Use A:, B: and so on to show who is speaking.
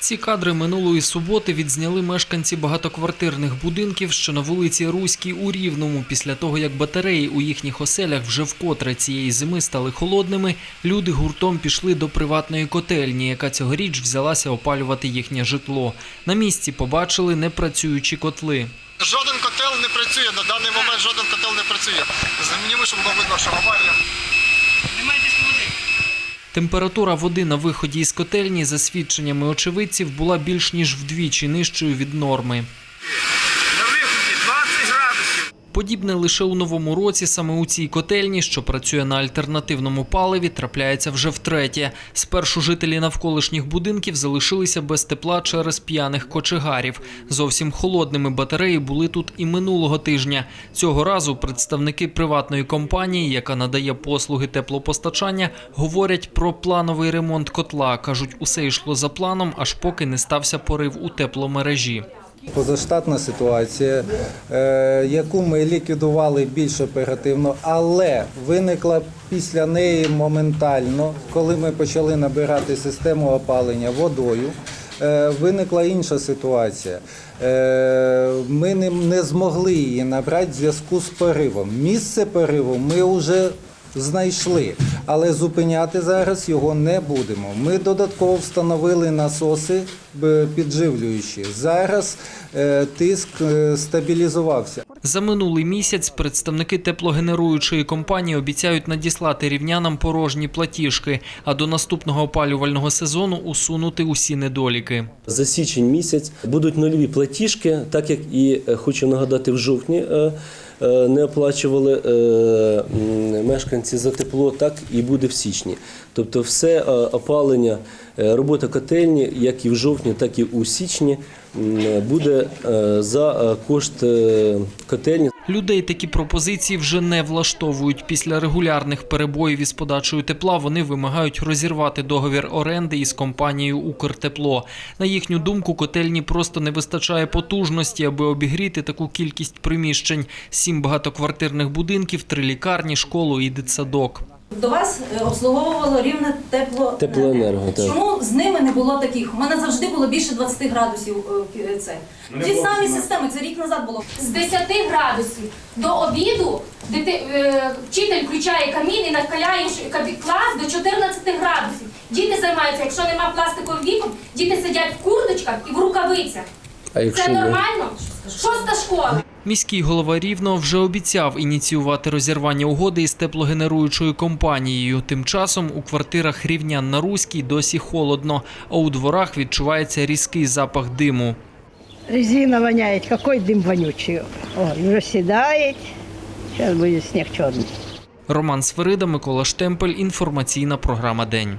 A: Ці кадри минулої суботи відзняли мешканці багатоквартирних будинків, що на вулиці Руській у Рівному. Після того, як батареї у їхніх оселях вже вкотре цієї зими стали холодними, люди гуртом пішли до приватної котельні, яка цьогоріч взялася опалювати їхнє житло. На місці побачили непрацюючі котли.
B: Жоден котел не працює. На даний момент жоден котел не працює. Знімімо, щоб було видно, що аварія.
A: Температура води на виході із котельні, за свідченнями очевидців, була більш ніж вдвічі нижчою від норми.
C: На виході 20 градусів.
A: Подібне лише у новому році саме у цій котельні, що працює на альтернативному паливі, трапляється вже втретє. Спершу жителі навколишніх будинків залишилися без тепла через п'яних кочегарів. Зовсім холодними батареї були тут і минулого тижня. Цього разу представники приватної компанії, яка надає послуги теплопостачання, говорять про плановий ремонт котла. кажуть, усе йшло за планом, аж поки не стався порив у тепломережі.
D: Позаштатна ситуація, е, яку ми ліквідували більш оперативно, але виникла після неї моментально, коли ми почали набирати систему опалення водою. е, Виникла інша ситуація. Е, Ми не, не змогли її набрати в зв'язку з поривом. Місце пориву ми вже знайшли, але зупиняти зараз його не будемо. Ми додатково встановили насоси підживлюючі. Зараз е, тиск е, стабілізувався.
A: За минулий місяць представники теплогенеруючої компанії обіцяють надіслати рівнянам порожні платіжки, а до наступного опалювального сезону усунути усі недоліки.
E: За січень місяць будуть нульові платіжки, так як і е, хочу нагадати, в жовтні не оплачували е, мешканці за тепло, так і буде в січні. Тобто, все е, опалення, е, робота котельні, як і в жовтні, так і у січні, буде е, за е, кошт е, котельні.
A: Людей такі пропозиції вже не влаштовують. Після регулярних перебоїв із подачею тепла вони вимагають розірвати договір оренди із компанією Укртепло. На їхню думку, котельні просто не вистачає потужності, аби обігріти таку кількість приміщень: сім багатоквартирних будинків, три лікарні, школу і дитсадок.
F: До вас е, обслуговувало рівне тепло
E: Теплоенерго, так.
F: Чому з ними не було таких? У мене завжди було більше 20 градусів. е, Це ті самі системи. Це рік назад було.
G: з 10 градусів до обіду дити, е, вчитель включає камін і накаляє клас до 14 градусів. Діти займаються, якщо нема пластикових вікон, діти сидять в курточках і в рукавицях.
E: А якщо
G: Це нормально? Шоста школа.
A: Міський голова Рівного вже обіцяв ініціювати розірвання угоди із теплогенеруючою компанією. Тим часом у квартирах рівнян на Руській досі холодно, а у дворах відчувається різкий запах диму.
H: Резина воняет, какой дым вонючий. Ой, уже седает. Сейчас будет снег черный.
A: Роман Сверида, Микола Штемпель. Інформаційна програма День.